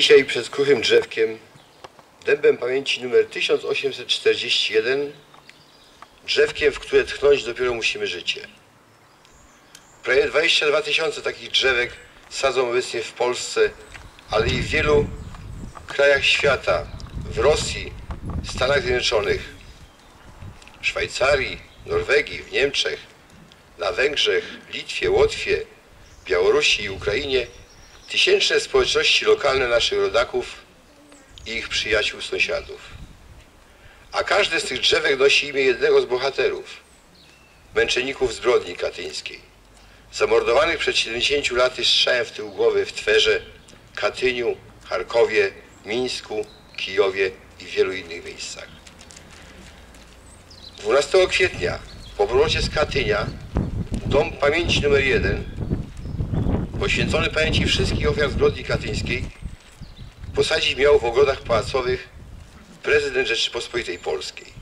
Dzisiaj przed kruchym drzewkiem, dębem pamięci numer 1841, drzewkiem, w które tchnąć dopiero musimy życie. Prawie 22 tysiące takich drzewek sadzą obecnie w Polsce, ale i w wielu krajach świata, w Rosji, Stanach Zjednoczonych, Szwajcarii, Norwegii, w Niemczech, na Węgrzech, Litwie, Łotwie, Białorusi i Ukrainie tysięczne społeczności lokalne naszych rodaków i ich przyjaciół, sąsiadów. A każde z tych drzewek nosi imię jednego z bohaterów, męczenników zbrodni katyńskiej, zamordowanych przed 70 laty strzałem w tył głowy w Twerze, Katyniu, Charkowie, Mińsku, Kijowie i wielu innych miejscach. 12 kwietnia po powrocie z Katynia Dom Pamięci numer 1 poświęcony pamięci wszystkich ofiar zbrodni katyńskiej posadzić miał w ogrodach pałacowych prezydent Rzeczypospolitej Polskiej.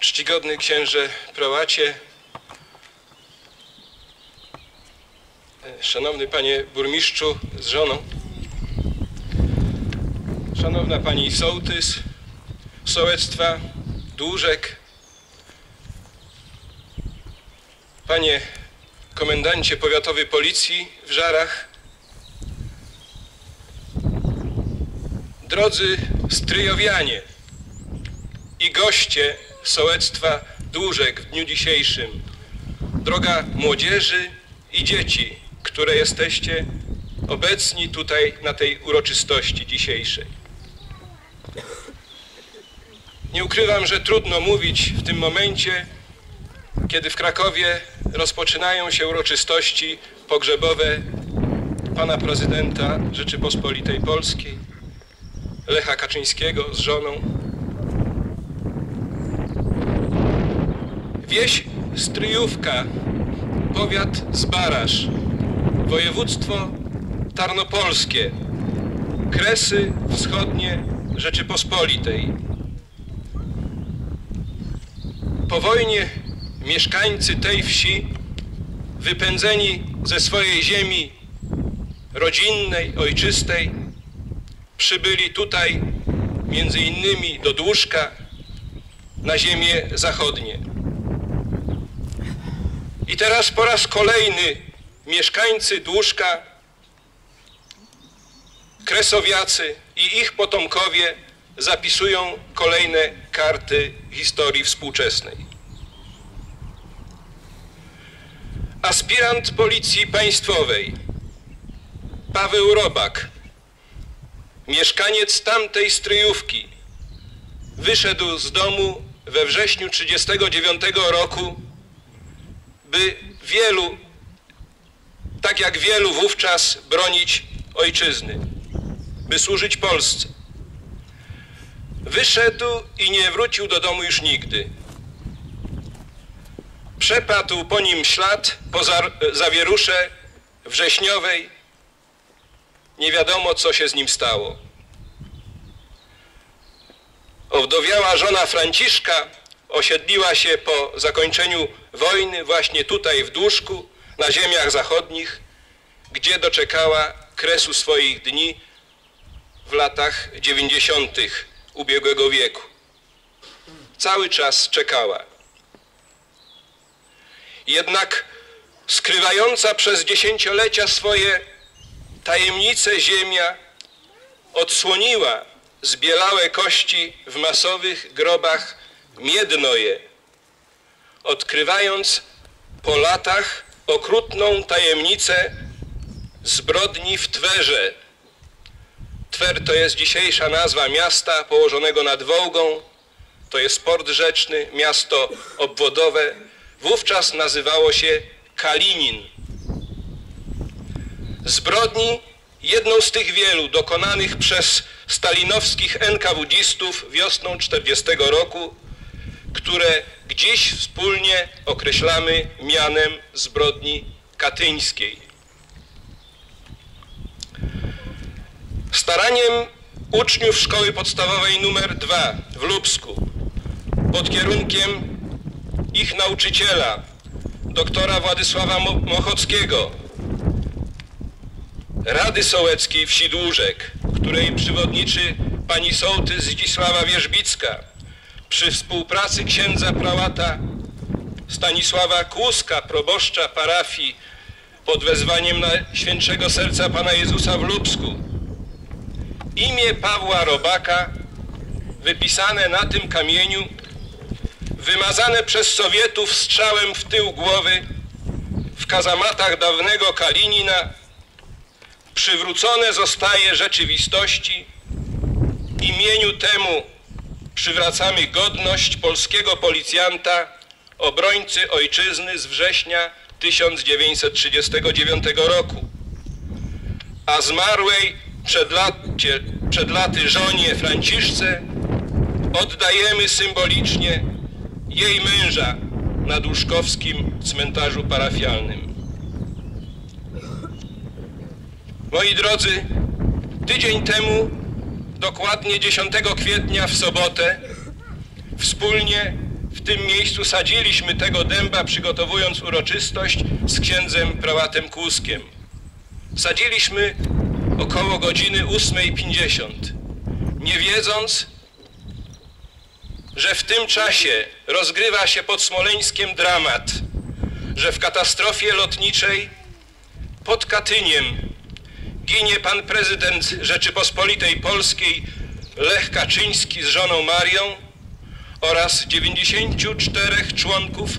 Czcigodny księże prołacie, szanowny panie burmistrzu z żoną, szanowna pani sołtys, sołectwa, dłużek, panie komendancie powiatowy policji w Żarach, drodzy stryjowianie, i goście sołectwa Dłużek w dniu dzisiejszym, droga młodzieży i dzieci, które jesteście obecni tutaj na tej uroczystości dzisiejszej. Nie ukrywam, że trudno mówić w tym momencie, kiedy w Krakowie rozpoczynają się uroczystości pogrzebowe pana prezydenta Rzeczypospolitej Polskiej, Lecha Kaczyńskiego z żoną, Wieś Stryjówka, powiat Zbarasz, województwo tarnopolskie, Kresy Wschodnie Rzeczypospolitej. Po wojnie mieszkańcy tej wsi, wypędzeni ze swojej ziemi rodzinnej, ojczystej, przybyli tutaj między innymi do Dłużka na ziemię zachodnie. I teraz po raz kolejny mieszkańcy Dłużka, Kresowiacy i ich potomkowie zapisują kolejne karty historii współczesnej. Aspirant Policji Państwowej Paweł Robak, mieszkaniec tamtej stryjówki, wyszedł z domu we wrześniu 1939 roku by wielu, tak jak wielu wówczas, bronić ojczyzny, by służyć Polsce. Wyszedł i nie wrócił do domu już nigdy. Przepadł po nim ślad po zawierusze wrześniowej. Nie wiadomo, co się z nim stało. Owdowiała żona Franciszka osiedliła się po zakończeniu wojny właśnie tutaj w Dłużku, na ziemiach zachodnich, gdzie doczekała kresu swoich dni w latach dziewięćdziesiątych ubiegłego wieku. Cały czas czekała. Jednak skrywająca przez dziesięciolecia swoje tajemnice ziemia odsłoniła zbielałe kości w masowych grobach miedno je, odkrywając po latach okrutną tajemnicę zbrodni w Twerze. Twer to jest dzisiejsza nazwa miasta położonego nad Wołgą, to jest port rzeczny, miasto obwodowe. Wówczas nazywało się Kalinin. Zbrodni, jedną z tych wielu dokonanych przez stalinowskich NKWDistów wiosną 40 roku, które gdzieś wspólnie określamy mianem zbrodni katyńskiej. Staraniem uczniów szkoły podstawowej nr 2 w Lubsku pod kierunkiem ich nauczyciela, doktora Władysława Mochockiego, Rady Sołeckiej w Sidłóżek, której przewodniczy pani sołtys Zdzisława Wierzbicka, przy współpracy księdza prałata Stanisława Kłuska, proboszcza parafii pod wezwaniem na Świętszego Serca Pana Jezusa w Lubsku. Imię Pawła Robaka wypisane na tym kamieniu, wymazane przez Sowietów strzałem w tył głowy w kazamatach dawnego Kalinina, przywrócone zostaje rzeczywistości. Imieniu temu przywracamy godność polskiego policjanta, obrońcy ojczyzny z września 1939 roku, a zmarłej przed, lacie, przed laty żonie Franciszce oddajemy symbolicznie jej męża na Duszkowskim cmentarzu parafialnym. Moi drodzy, tydzień temu, dokładnie 10 kwietnia w sobotę, wspólnie w tym miejscu sadziliśmy tego dęba, przygotowując uroczystość z księdzem prałatem Kłuskiem. Sadziliśmy około godziny 8.50, nie wiedząc, że w tym czasie rozgrywa się pod Smoleńskiem dramat, że w katastrofie lotniczej pod Katyniem ginie pan prezydent Rzeczypospolitej Polskiej Lech Kaczyński z żoną Marią oraz 94 członków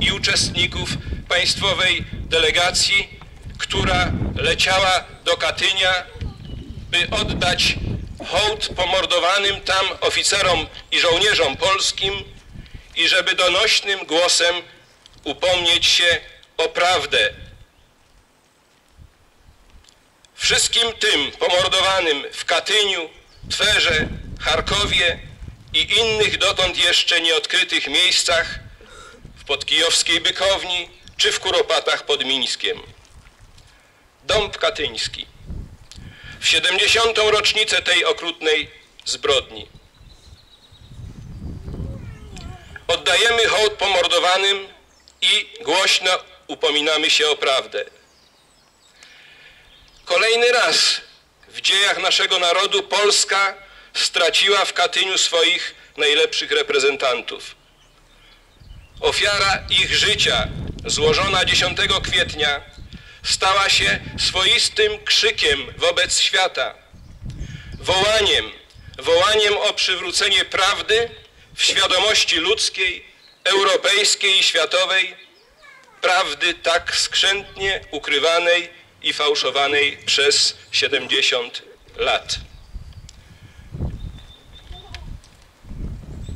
i uczestników państwowej delegacji, która leciała do Katynia, by oddać hołd pomordowanym tam oficerom i żołnierzom polskim i żeby donośnym głosem upomnieć się o prawdę Wszystkim tym pomordowanym w Katyniu, Twerze, Charkowie i innych dotąd jeszcze nieodkrytych miejscach w podkijowskiej Bykowni czy w Kuropatach pod Mińskiem. Dąb Katyński. W 70. rocznicę tej okrutnej zbrodni. Oddajemy hołd pomordowanym i głośno upominamy się o prawdę. Kolejny raz w dziejach naszego narodu Polska straciła w Katyniu swoich najlepszych reprezentantów. Ofiara ich życia, złożona 10 kwietnia, stała się swoistym krzykiem wobec świata, wołaniem, wołaniem o przywrócenie prawdy w świadomości ludzkiej, europejskiej i światowej, prawdy tak skrzętnie ukrywanej i fałszowanej przez 70 lat.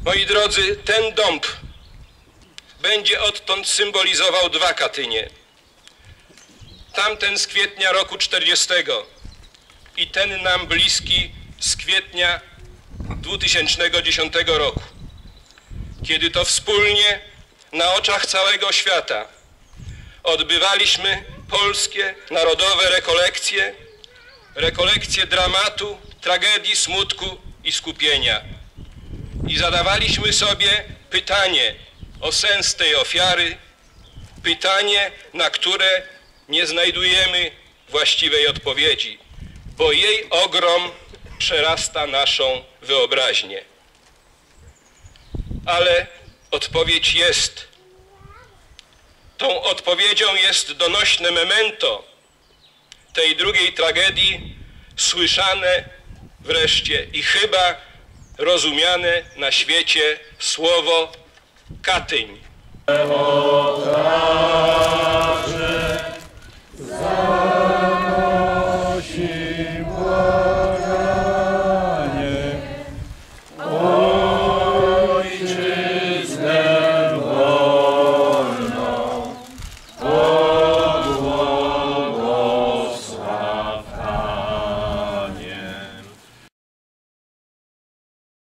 Moi drodzy, ten dąb będzie odtąd symbolizował dwa Katynie. Tamten z kwietnia roku 40 i ten nam bliski z kwietnia 2010 roku, kiedy to wspólnie na oczach całego świata odbywaliśmy polskie narodowe rekolekcje, rekolekcje dramatu, tragedii, smutku i skupienia. I zadawaliśmy sobie pytanie o sens tej ofiary, pytanie, na które nie znajdujemy właściwej odpowiedzi, bo jej ogrom przerasta naszą wyobraźnię. Ale odpowiedź jest. Tą odpowiedzią jest donośne memento tej drugiej tragedii, słyszane wreszcie i chyba rozumiane na świecie słowo Katyń.